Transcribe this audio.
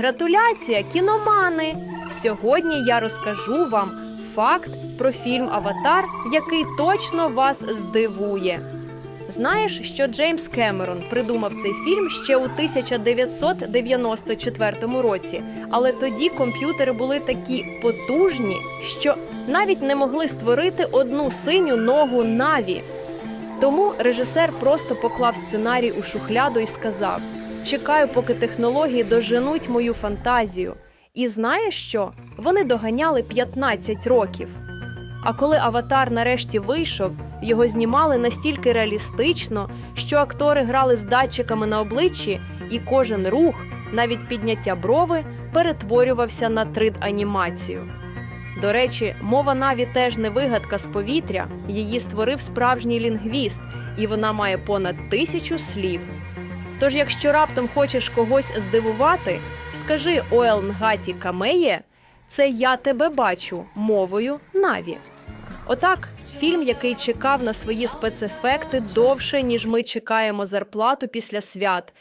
Гратуляція, кіномани! Сьогодні я розкажу вам факт про фільм Аватар, який точно вас здивує. Знаєш, що Джеймс Кемерон придумав цей фільм ще у 1994 році, але тоді комп'ютери були такі потужні, що навіть не могли створити одну синю ногу Наві. Тому режисер просто поклав сценарій у шухляду і сказав: Чекаю, поки технології доженуть мою фантазію. І знаєш що? Вони доганяли 15 років. А коли аватар нарешті вийшов, його знімали настільки реалістично, що актори грали з датчиками на обличчі, і кожен рух, навіть підняття брови, перетворювався на 3D-анімацію. До речі, мова Наві теж не вигадка з повітря. Її створив справжній лінгвіст, і вона має понад тисячу слів. Тож, якщо раптом хочеш когось здивувати, скажи Оел Нгаті Камеє, це я тебе бачу мовою Наві. Отак, фільм, який чекав на свої спецефекти довше, ніж ми чекаємо зарплату після свят,